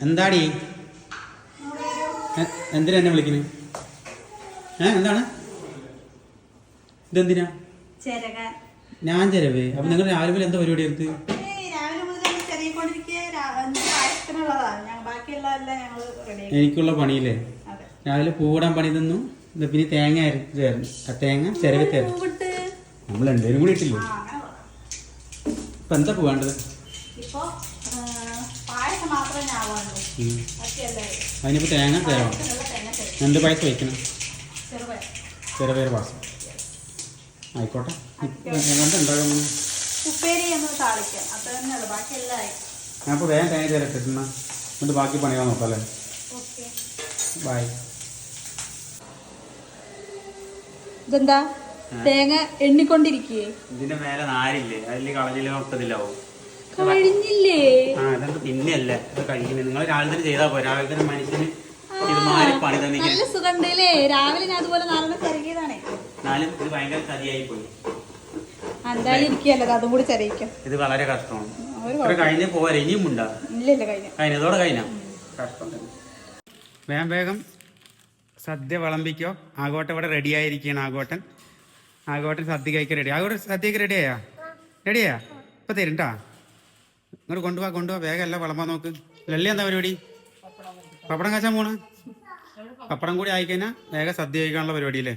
എന്താടി? എന്തിനാ എന്നെ വിളിക്കുന്നത് ഏ എന്താണ്? ഇതെന്തിനാ? ഞാൻ ചെലവേ അപ്പൊ നിങ്ങൾ രാവിലെ എന്താ പരിപാടി എടുത്ത്? എനിക്കുള്ള പണിയില്ലേ? രാവിലെ പൂവിടാൻ പണി തന്നു. പിന്നെ തേങ്ങ അരച്ചായിരുന്നു ആ തേങ്ങ ചിരകത്തായിരുന്നു പൂവിട്ട്. നമ്മൾ രണ്ടുപേരും കൂടി ഇട്ടില്ലേ? ഇപ്പൊ എന്താ വേണ്ടത് ഇപ്പൊ ആ, പായസം മാത്രമേ ഞാൻ ആവാനുള്ളൂ ഉം. ബാക്കിയല്ലേ അതിനിപ്പോ തേങ്ങ തരാം. രണ്ട് തരും. പായസം വയ്ക്കണം. ചെറുപയർ. പായസം. ആയിക്കോട്ടെ. ഉണ്ടാകുന്നു ഞാൻ ഇപ്പോൾ വേഗം തേങ്ങ ചേരട്ടിട്ടുന്ന എന്നിട്ട് ബാക്കി പണിയാൻ നോക്കാം അല്ലേ? ഓക്കെ. ബൈ ഇതെന്താ? തേങ്ങ എണ്ണിക്കൊണ്ടിരിക്കേ. ഇതിന്റെ മേലെ നാരില്ലേ? അതിൽ കളഞ്ഞില്ല മൊത്തത്തിലാവും. കഴിഞ്ഞില്ലേ? ആ പിന്നെയല്ല? കഴിക്കുന്നത് നിങ്ങൾ രാവിലെ തന്നെ ചെയ്താൽ പോരാ. രാവിലെ തന്നെ മനുഷ്യന് ഇതുമാതിരി പണി തന്നെ നല്ല സുഖണ്ടല്ലേ രാവിലെ ഞാൻ അതുപോലെ നാലെണ്ണ ചെറിയതാണേ എന്നാലും ഇത് ഭയങ്കര ചതിയായി പോയി. എന്തായാലും ഇരിക്കുകയല്ലോ? അതും കൂടി ചെറിയിക്കാം. ഇത് വളരെ കഷ്ടമാണ്. കഴിഞ്ഞ് പോരാ ഇനിയും ഉണ്ടാ? ഇല്ല കഴിഞ്ഞ. കഴിഞ്ഞതോടെ കഴിഞ്ഞ? കഷ്ടം വേഗം വേഗം സദ്യ വിളമ്പിക്കോ. ആഗോട്ടം ഇവിടെ റെഡി ആയിരിക്കുകയാണ് ആഗോട്ടൻ. ആഗോട്ടൻ സദ്യ കഴിക്കാൻ റെഡി ആഗോട്ടൻ സദ്യക്ക് റെഡിയായാ റെഡിയാ ഇപ്പൊ തരും ഇങ്ങോട്ട് കൊണ്ടുപോവാ കൊണ്ടുപോവാ വേഗം അല്ല വിളമ്പാൻ നോക്ക്. ലല്ലി എന്താ പരിപാടി? പപ്പടം കാച്ചാൻ പോണ്. പപ്പടം കൂടി ആയിക്കഴിഞ്ഞാൽ വേഗം സദ്യ കഴിക്കാനുള്ള പരിപാടി അല്ലേ?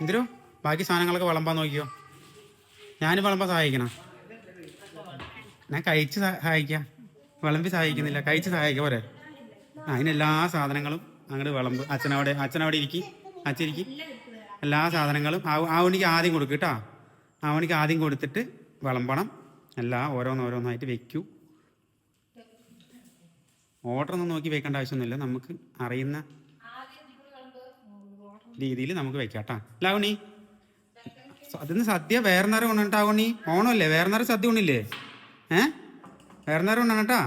എന്തിനോ? ബാക്കി സാധനങ്ങളൊക്കെ വിളമ്പാൻ നോക്കിയോ ഞാൻ വിളമ്പാൻ സഹായിക്കണം. ഞാൻ കഴിച്ച് സഹ- സഹായിക്കാം. വിളമ്പി സഹായിക്കുന്നില്ല. കഴിച്ച് സഹായിക്കാം പോരെ. ആ, അതിന് എല്ലാ സാധനങ്ങളും അങ്ങോട്ട് വിളമ്പ്. അച്ഛനവിടെ അച്ഛനവിടെ ഇരിക്കി. അച്ഛരിക്കി എല്ലാ സാധനങ്ങളും ആ- ആവണിക്ക് ആദ്യം കൊടുക്കും കേട്ടോ. ആവണിക്ക് ആദ്യം കൊടുത്തിട്ട് വിളമ്പണം. എല്ലാം ഓരോന്നോരോന്നായിട്ട് വെക്കൂ. ഓർഡർ ഒന്നും നോക്കി വെക്കേണ്ട ആവശ്യമൊന്നുമില്ല. നമുക്ക് അറിയുന്ന രീതിയിൽ നമുക്ക് വെക്കാം കേട്ടാ ലാവണി അതിന് സദ്യ വേറെ നേരം കൊണ്ടിട്ടാവണി ഓണമല്ലേ? വേറെ നേരം സദ്യ ഉണ്ണില്ലേ ഏ? വേറെ നേരം കൊണ്ടാണ് കേട്ടാ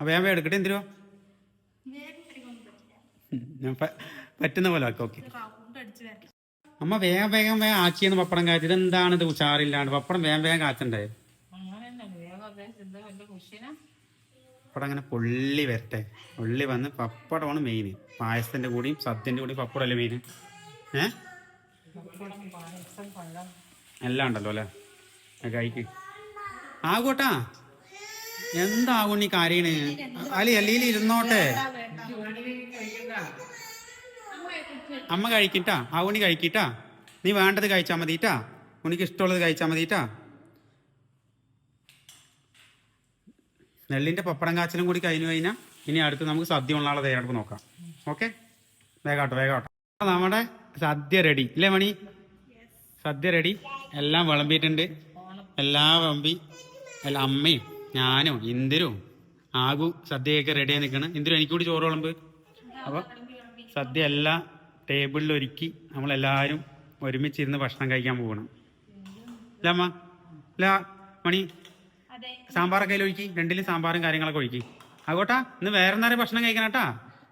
ഞാൻ എടുക്കട്ടെ എന്തിനോ? പറ്റുന്ന പോലെ ആക്കാം ഓക്കെ. അമ്മ വേഗം വേഗം വേഗം ആക്കിയെന്ന് പപ്പടം കാച്ചി. ഇതെന്താണ് ഇത് ഉഷാറില്ലാണ്ട്? പപ്പടം വേഗം വേഗം കാച്ചണ്ടേ? പപ്പടം അങ്ങനെ പൊള്ളി വരട്ടെ. പൊള്ളി വന്ന് പപ്പടമാണ് മെയിൻ പായസത്തിന്റെ കൂടിയും സദ്യന്റെ കൂടിയും പപ്പടമല്ലേ മെയിൻ ഏ? എല്ലാം ഉണ്ടല്ലോ അല്ലേ? കഴിക്ക്. ആകൂട്ടാ എന്താകും നീ കാര്യണ്? അലി അല്ലിയിൽ ഇരുന്നോട്ടെ. അമ്മ കഴിക്കിട്ടാ? ആ ഊണി കഴിക്കിട്ടാ? നീ വേണ്ടത് കഴിച്ചാൽ മതിട്ടാ? ഉണിക്ക് ഇഷ്ടമുള്ളത് കഴിച്ചാൽ മതിട്ടാ? നെല്ലിന്റെ പപ്പടം കാച്ചിലും കൂടി കഴിഞ്ഞു കഴിഞ്ഞാൽ ഇനി അടുത്ത് നമുക്ക് സദ്യ ഉള്ള ആളെ തയ്യാറെടുപ്പ് നോക്കാം. ഓക്കെ? വേഗാട്ടോ വേഗാട്ടോ. നമ്മുടെ സദ്യ റെഡി. ഇല്ലേ മണി? സദ്യ റെഡി. എല്ലാം വിളമ്പിയിട്ടുണ്ട്. എല്ലാം വിളമ്പി. എല്ലാ അമ്മയും ഞാനും ഇന്ദിരും ആകു സദ്യയൊക്കെ റെഡിയായി നിൽക്കണം. ഇന്ദിരും എനിക്കൂടി ചോറ് വിളമ്പ്. അപ്പോൾ സദ്യ എല്ലാം ടേബിളിൽ ഒരുക്കി നമ്മളെല്ലാവരും ഒരുമിച്ചിരുന്ന് ഭക്ഷണം കഴിക്കാൻ പോകണം. അല്ല അമ്മ അല്ല മണി സാമ്പാറൊക്കെ അതിൽ ഒഴിക്കി രണ്ടിലും സാമ്പാറും കാര്യങ്ങളൊക്കെ ഒഴിക്കി. ആകോട്ടാ ഇന്ന് വേറെ നേരം ഭക്ഷണം കഴിക്കണം കേട്ടാ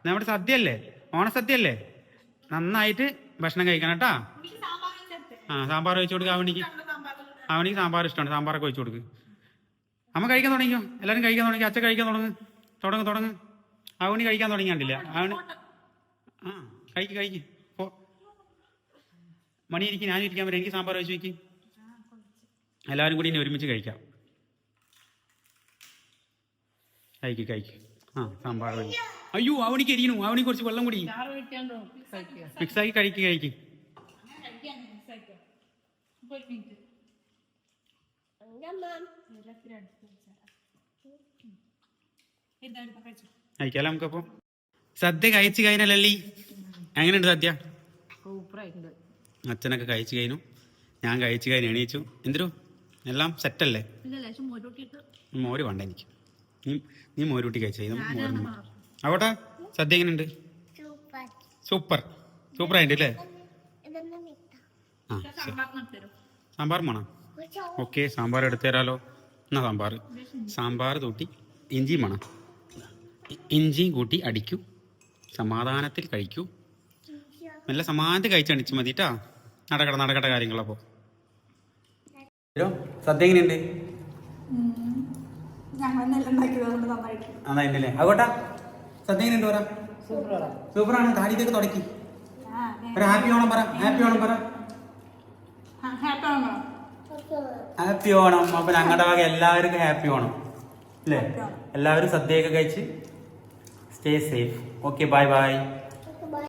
നമ്മുടെ സദ്യ അല്ലേ ഓണസദ്യ അല്ലേ നന്നായിട്ട് ഭക്ഷണം കഴിക്കണം കേട്ടാ ആ സാമ്പാർ ഒഴിച്ചു കൊടുക്കുക അവണിക്ക് അവണിക്ക് സാമ്പാർ ഇഷ്ടമാണ് സാമ്പാറൊക്കെ ഒഴിച്ചു കൊടുക്ക്. അമ്മ കഴിക്കാൻ തുടങ്ങിയോ എല്ലാവരും കഴിക്കാൻ തുടങ്ങി അച്ഛൻ കഴിക്കാൻ തുടങ്ങ്. തുടങ്ങ് തുടങ്ങ്. അവണി കഴിക്കാൻ തുടങ്ങി കണ്ടില്ല അവന് ആ കഴിക്ക് കഴിക്ക്. പോ. മണി ഇരിക്കും ഞാനും ഇരിക്കാൻ പറ്റും എനിക്ക് സാമ്പാർ വെച്ച് വയ്ക്കും എല്ലാവരും കൂടി ഇനി ഒരുമിച്ച് കഴിക്കാം. കഴിക്ക് കഴിക്ക്. ആ സാമ്പാർ കഴിക്ക് അയ്യോ അവണിക്ക് എരിയണു അവണി കുറച്ച് വെള്ളം കൂടി. മിക്സാക്കി കഴിക്ക് കഴിക്ക്. കഴിക്കാലോ നമുക്കപ്പോ? സദ്യ കഴിച്ചു കഴിഞ്ഞാലല്ലി എങ്ങനെയുണ്ട് സദ്യ അച്ഛനൊക്കെ കഴിച്ചു കഴിഞ്ഞു. ഞാൻ കഴിച്ചു കഴിഞ്ഞ് എണീച്ചു. എന്തിരു? എല്ലാം സെറ്റല്ലേ? മോര് വേണ്ട എനിക്ക്. നീ നീ മോരൂട്ടി കഴിച്ചു? അവിടെ മോര് ആവട്ടെ സദ്യ എങ്ങനെയുണ്ട്? സൂപ്പർ. സൂപ്പർ. ആയിട്ട് അല്ലേ? ആ. സാമ്പാർ വേണം ഓക്കെ സാമ്പാർ എടുത്തു തരാലോ. എന്നാ സാമ്പാർ? സാമ്പാർ തൊട്ടി ഇഞ്ചിയും വേണം ഇഞ്ചിയും കൂട്ടി അടിക്കൂ. സമാധാനത്തിൽ കഴിക്കൂ. നല്ല സമാധി കഴിച്ചണിച്ച് മതി കേട്ടാ നടക്കട നടക്കട്ടെ കാര്യങ്ങളപ്പോ സദ്യ എങ്ങനെയുണ്ട്? ഞങ്ങൾ നെല്ല് ഉണ്ടാക്കിയത് കൊണ്ട് നന്നായിട്ട് നന്നായിട്ടല്ലേ ആകോട്ടാ സദ്യ എങ്ങനെയുണ്ട് പറ? സൂപ്പറാണ്. താടിയൊക്കെ തുടക്കി. ഒരു ഹാപ്പി ഓണം പറ. ഹാപ്പി ഓണം പറ. ഹാപ്പി ഓണം അപ്പൊ ഞങ്ങളുടെ വക എല്ലാവർക്കും ഹാപ്പി ഓണം. അല്ലേ. എല്ലാവരും സദ്യയൊക്കെ കഴിച്ച് stay safe. Okay bye bye.